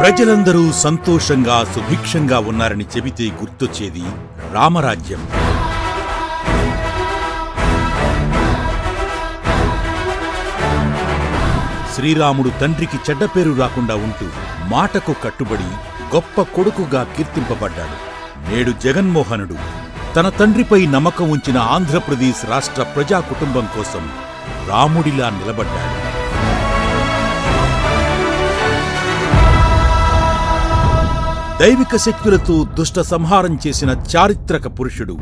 ప్రజలందరూ సంతోషంగా సుభిక్షంగా ఉన్నారని చెబితే గుర్తొచ్చేది రామరాజ్యం. శ్రీరాముడు తండ్రికి చెడ్డ పేరు రాకుండా ఉంటూ మాటకు కట్టుబడి గొప్ప కొడుకుగా కీర్తింపబడ్డాడు. నేడు జగన్మోహనుడు తన తండ్రిపై నమ్మకం ఉంచిన ఆంధ్రప్రదేశ్ రాష్ట్ర ప్రజా కుటుంబం కోసం రాముడిలా నిలబడ్డాడు. దైవిక శక్తులతో దుష్ట సంహారం చేసిన చారిత్రక పురుషుడు.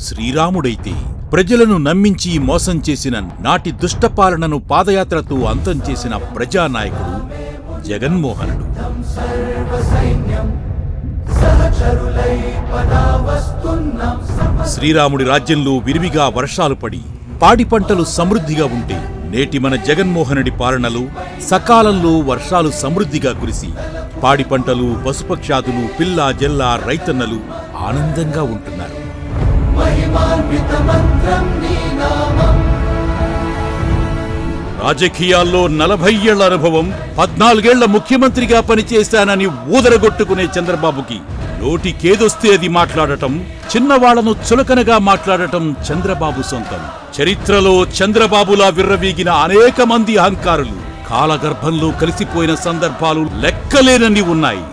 శ్రీరాముడైతే ప్రజలను నమ్మించి మోసం చేసిన నాటి దుష్టపాలనను పాదయాత్రతో అంతం చేసిన ప్రజానాయకుడు జగన్మోహనుడు. శ్రీరాముడి రాజ్యంలో విరివిగా వర్షాలు పడి పాడి పంటలు సమృద్ధిగా ఉంటే నేటి మన జగన్మోహనుడి పాలనలు సకాలంలో వర్షాలు సమృద్ధిగా కురిసి పాడి పంటలు పశుపక్షాదులు పిల్ల జల్ల రైతన్నలు ఆనందంగా ఉంటున్నారు. రాజకీయాల్లో నలభై ఏళ్ళ అనుభవం పద్నాలుగేళ్ళ ముఖ్యమంత్రిగా పనిచేశానని ఊదరగొట్టుకునే చంద్రబాబుకి నోటికేదొస్తే అది మాట్లాడటం చిన్నవాళ్ళను చులకనగా మాట్లాడటం చంద్రబాబు సొంతం. చరిత్రలో చంద్రబాబులా విర్రవీగిన అనేక మంది అహంకారులు కాలగర్భంలో కలిసిపోయిన సందర్భాలు లెక్కలేనన్ని ఉన్నాయి.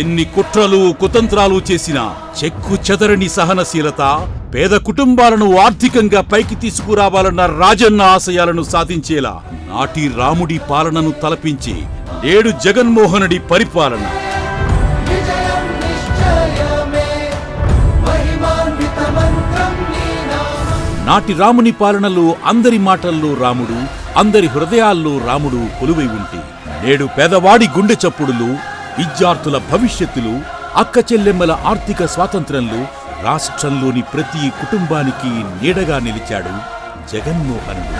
ఎన్ని కుట్రలు కుతంత్రాలు చేసినా చెక్కు చెదరని సహనశీలత పేద కుటుంబాలను ఆర్థికంగా పైకి తీసుకురావాలన్న రాజన్న ఆశయాలను సాధించేలా నాటి రాముడి పాలనను తలపించి నేడు జగన్మోహనుడి పరిపాలన. నాటి రాముని పాలనలో అందరి మాటల్లో రాముడు అందరి హృదయాల్లో రాముడు కొలువై ఉంటే నేడు పేదవాడి గుండె చప్పుడులు విద్యార్థుల భవిష్యత్తులు అక్క చెల్లెమ్మల ఆర్థిక స్వాతంత్రంలో రాష్ట్రంలోని ప్రతి కుటుంబానికి నీడగా నిలిచాడు జగన్మోహనుడు.